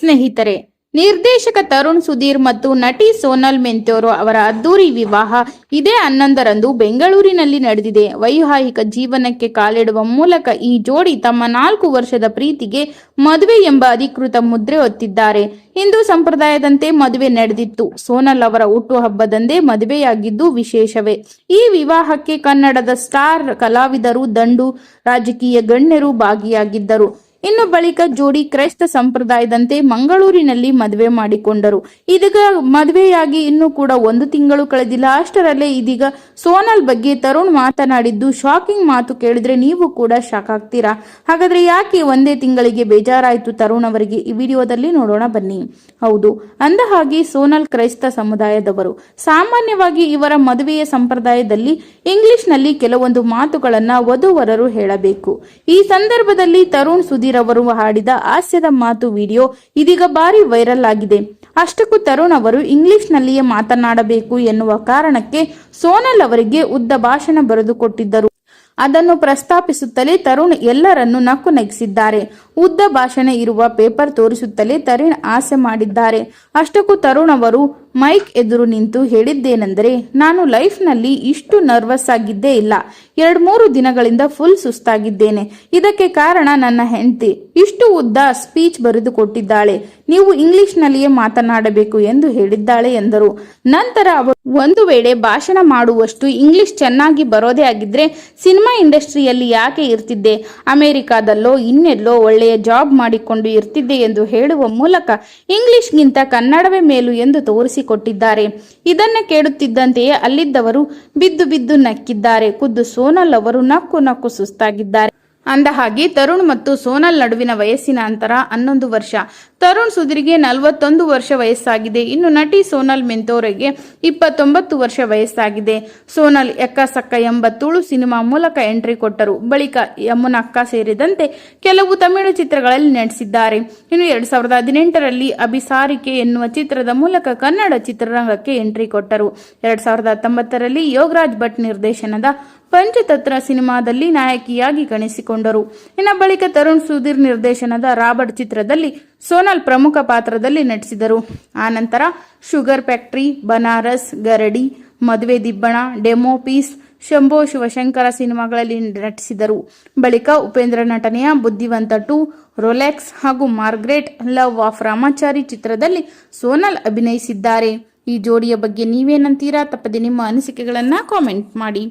ಸ್ನೇಹಿತರೆ, ನಿರ್ದೇಶಕ ತರುಣ್ ಸುಧೀರ್ ಮತ್ತು ನಟಿ ಸೋನಲ್ ಮೆಂತೋರು ಅವರ ಅದ್ದೂರಿ ವಿವಾಹ ಇದೇ ಹನ್ನೊಂದರಂದು ಬೆಂಗಳೂರಿನಲ್ಲಿ ನಡೆದಿದೆ. ವೈವಾಹಿಕ ಜೀವನಕ್ಕೆ ಕಾಲಿಡುವ ಮೂಲಕ ಈ ಜೋಡಿ ತಮ್ಮ ನಾಲ್ಕು ವರ್ಷದ ಪ್ರೀತಿಗೆ ಮದುವೆ ಎಂಬ ಅಧಿಕೃತ ಮುದ್ರೆ ಒತ್ತಿದ್ದಾರೆ ಹಿಂದೂ ಸಂಪ್ರದಾಯದಂತೆ ಮದುವೆ ನಡೆದಿತ್ತು. ಸೋನಲ್ ಅವರ ಹುಟ್ಟುಹಬ್ಬದಂದೇ ಮದುವೆಯಾಗಿದ್ದು ವಿಶೇಷವೇ. ಈ ವಿವಾಹಕ್ಕೆ ಕನ್ನಡದ ಸ್ಟಾರ್ ಕಲಾವಿದರು, ದಂಡು, ರಾಜಕೀಯ ಗಣ್ಯರು ಭಾಗಿಯಾಗಿದ್ದರು. ಇನ್ನು ಬಳಿಕ ಜೋಡಿ ಕ್ರೈಸ್ತ ಸಂಪ್ರದಾಯದಂತೆ ಮಂಗಳೂರಿನಲ್ಲಿ ಮದುವೆ ಮಾಡಿಕೊಂಡರು. ಇದೀಗ ಮದುವೆಯಾಗಿ ಇನ್ನೂ ಕೂಡ ಒಂದು ತಿಂಗಳು ಕಳೆದಿಲ್ಲ. ಅಷ್ಟರಲ್ಲೇ ಇದೀಗ ಸೋನಲ್ ಬಗ್ಗೆ ತರುಣ್ ಮಾತನಾಡಿದ್ದು, ಶಾಕಿಂಗ್ ಮಾತು ಕೇಳಿದ್ರೆ ನೀವು ಕೂಡ ಶಾಕ್ ಆಗ್ತೀರಾ? ಹಾಗಾದ್ರೆ ಯಾಕೆ ಒಂದೇ ತಿಂಗಳಿಗೆ ಬೇಜಾರಾಯಿತು ತರುಣ್ ಅವರಿಗೆ? ಈ ವಿಡಿಯೋದಲ್ಲಿ ನೋಡೋಣ ಬನ್ನಿ. ಹೌದು, ಅಂದ ಹಾಗೆ ಸೋನಲ್ ಕ್ರೈಸ್ತ ಸಮುದಾಯದವರು. ಸಾಮಾನ್ಯವಾಗಿ ಇವರ ಮದುವೆಯ ಸಂಪ್ರದಾಯದಲ್ಲಿ ಇಂಗ್ಲಿಷ್ನಲ್ಲಿ ಕೆಲವೊಂದು ಮಾತುಗಳನ್ನ ವಧುವರರು ಹೇಳಬೇಕು. ಈ ಸಂದರ್ಭದಲ್ಲಿ ತರುಣ್ ಸುಧೀರ್ ಅವರು ಹಾಡಿದ ಹಾಸ್ಯದ ಮಾತು ವಿಡಿಯೋ ಇದೀಗ ಭಾರಿ ವೈರಲ್ ಆಗಿದೆ. ಅಷ್ಟಕ್ಕೂ ತರುಣ್ ಅವರು ಇಂಗ್ಲಿಷ್ನಲ್ಲಿಯೇ ಮಾತನಾಡಬೇಕು ಎನ್ನುವ ಕಾರಣಕ್ಕೆ ಸೋನಲ್ ಅವರಿಗೆ ಉದ್ದ ಭಾಷಣ ಬರೆದುಕೊಟ್ಟಿದ್ದರು ಅದನ್ನು ಪ್ರಸ್ತಾಪಿಸುತ್ತಲೇ ತರುಣ್ ಎಲ್ಲರನ್ನು ನಕ್ಕು ನಗಿಸಿದ್ದಾರೆ. ಉದ್ದ ಭಾಷಣ ಇರುವ ಪೇಪರ್ ತೋರಿಸುತ್ತಲೇ ತರುಣ್ ಆಸೆ ಮಾಡಿದ್ದಾರೆ. ಅಷ್ಟಕ್ಕೂ ತರುಣ್ ಅವರು ಮೈಕ್ ಎದುರು ನಿಂತು ಹೇಳಿದ್ದೇನೆಂದರೆ, ನಾನು ಲೈಫ್ನಲ್ಲಿ ಇಷ್ಟು ನರ್ವಸ್ ಆಗಿದ್ದೇ ಇಲ್ಲ. ಎರಡು ಮೂರು ದಿನಗಳಿಂದ ಫುಲ್ ಸುಸ್ತಾಗಿದ್ದೇನೆ. ಇದಕ್ಕೆ ಕಾರಣ ನನ್ನ ಹೆಂಡತಿ. ಇಷ್ಟು ಉದ್ದ ಸ್ಪೀಚ್ ಬರೆದು ಕೊಟ್ಟಿದ್ದಾಳೆ ನೀವು ಇಂಗ್ಲಿಷ್ನಲ್ಲಿಯೇ ಮಾತನಾಡಬೇಕು ಎಂದು ಹೇಳಿದ್ದಾಳೆ ಎಂದರು. ನಂತರ ಅವರು, ಒಂದು ವೇಳೆ ಭಾಷಣ ಮಾಡುವಷ್ಟು ಇಂಗ್ಲಿಷ್ ಚೆನ್ನಾಗಿ ಬರೋದೇ ಆಗಿದ್ರೆ ಸಿನಿಮಾ ಇಂಡಸ್ಟ್ರಿಯಲ್ಲಿ ಯಾಕೆ ಇರ್ತಿದ್ದೆ? ಅಮೆರಿಕಾದಲ್ಲೋ ಇನ್ನೆಲ್ಲೋ ಒಳ್ಳೆಯ ಜಾಬ್ ಮಾಡಿಕೊಂಡು ಇರ್ತಿದ್ದೆ ಎಂದು ಹೇಳುವ ಮೂಲಕ ಇಂಗ್ಲಿಷ್ಗಿಂತ ಕನ್ನಡವೇ ಮೇಲು ಎಂದು ತೋರಿಸಿಕೊಟ್ಟಿದ್ದಾರೆ ಇದನ್ನ ಕೇಳುತ್ತಿದ್ದಂತೆಯೇ ಅಲ್ಲಿದ್ದವರು ಬಿದ್ದು ಬಿದ್ದು ನಕ್ಕಿದ್ದಾರೆ. ಖುದ್ದು ಸೋನಲ್ ಅವರು ನಕ್ಕು ನಕ್ಕು ಸುಸ್ತಾಗಿದ್ದಾರೆ. ಅಂದ ಹಾಗೆ ತರುಣ್ ಮತ್ತು ಸೋನಲ್ ನಡುವಿನ ವಯಸ್ಸಿನ ಅಂತರ ಹನ್ನೊಂದು ವರ್ಷ. ತರುಣ್ ಸುಧೀರ್ಗೆ ನಲವತ್ತೊಂದು ವರ್ಷ ವಯಸ್ಸಾಗಿದೆ. ಇನ್ನು ನಟಿ ಸೋನಲ್ ಮೆಂತೋರೆಗೆ ಇಪ್ಪತ್ತೊಂಬತ್ತು ವರ್ಷ ವಯಸ್ಸಾಗಿದೆ. ಸೋನಲ್ ಎಕ್ಕ ಸಕ್ಕ ಎಂಬ ಸಿನಿಮಾ ಮೂಲಕ ಎಂಟ್ರಿ ಕೊಟ್ಟರು. ಬಳಿಕ ಯಮುನಕ್ಕ ಸೇರಿದಂತೆ ಕೆಲವು ತಮಿಳು ಚಿತ್ರಗಳಲ್ಲಿ ನಟಿಸಿದ್ದಾರೆ. ಇನ್ನು ಎರಡ್ ಸಾವಿರದ ಹದಿನೆಂಟರಲ್ಲಿ ಅಭಿಸಾರಿಕೆ ಎನ್ನುವ ಚಿತ್ರದ ಮೂಲಕ ಕನ್ನಡ ಚಿತ್ರರಂಗಕ್ಕೆ ಎಂಟ್ರಿ ಕೊಟ್ಟರು. ಎರಡ್ ಸಾವಿರದ ಹತ್ತೊಂಬತ್ತರಲ್ಲಿ ಯೋಗರಾಜ್ ಭಟ್ ನಿರ್ದೇಶನದ ಪಂಚತಂತ್ರ ಸಿನಿಮಾದಲ್ಲಿ ನಾಯಕಿಯಾಗಿ ಕಾಣಿಸಿಕೊಂಡರು. ಇನ್ನು ಬಳಿಕ ತರುಣ್ ಸುಧೀರ್ ನಿರ್ದೇಶನದ ರಾಬರ್ಟ್ ಚಿತ್ರದಲ್ಲಿ ಸೋನಲ್ ಪ್ರಮುಖ ಪಾತ್ರದಲ್ಲಿ ನಟಿಸಿದರು. ಆನಂತರ sugar factory, Banaras, Garadi, Maduve Dibbana, demo piece, Shambho Shivashankara ಸಿನಿಮಾಗಳಲ್ಲಿ ನಟಿಸಿದರು. ಬಳಿಕ ಉಪೇಂದ್ರ ನಟನೆಯ ಬುದ್ಧಿವಂತ ಟು ರೊಲೆಕ್ಸ್ ಹಾಗೂ ಮಾರ್ಗ್ರೆಟ್ ಲವ್ ಆಫ್ ರಾಮಾಚಾರಿ ಚಿತ್ರದಲ್ಲಿ ಸೋನಲ್ ಅಭಿನಯಿಸಿದ್ದಾರೆ. ಈ ಜೋಡಿಯ ಬಗ್ಗೆ ನೀವೇನಂತೀರಾ? ತಪ್ಪದೆ ನಿಮ್ಮ ಅನಿಸಿಕೆಗಳನ್ನು ಕಾಮೆಂಟ್ ಮಾಡಿ.